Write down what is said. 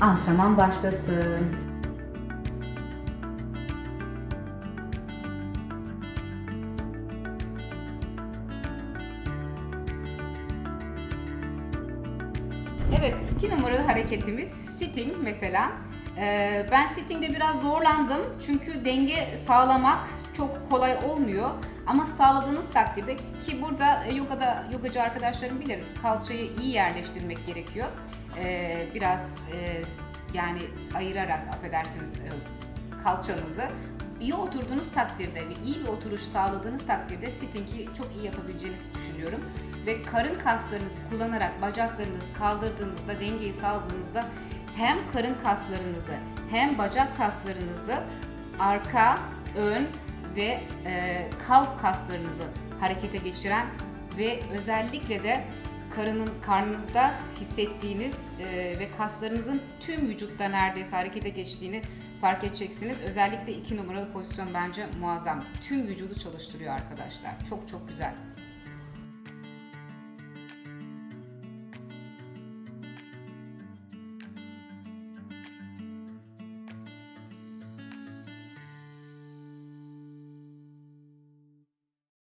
Antrenman başlasın. Evet, iki numaralı hareketimiz sitting mesela. Ee, ben sittingde biraz zorlandım çünkü denge sağlamak çok kolay olmuyor. Ama sağladığınız takdirde ki burada e, yogada yogacı arkadaşlarım bilir kalçayı iyi yerleştirmek gerekiyor. Ee, biraz e, yani ayırarak affedersiniz e, kalçanızı. İyi oturduğunuz takdirde ve iyi bir oturuş sağladığınız takdirde sitting'i çok iyi yapabileceğinizi düşünüyorum. Ve karın kaslarınızı kullanarak bacaklarınızı kaldırdığınızda, dengeyi sağladığınızda hem karın kaslarınızı hem bacak kaslarınızı arka, ön ve e, kalf kaslarınızı harekete geçiren ve özellikle de karının karnınızda hissettiğiniz e, ve kaslarınızın tüm vücutta neredeyse harekete geçtiğini fark edeceksiniz. Özellikle iki numaralı pozisyon bence muazzam. Tüm vücudu çalıştırıyor arkadaşlar. Çok çok güzel.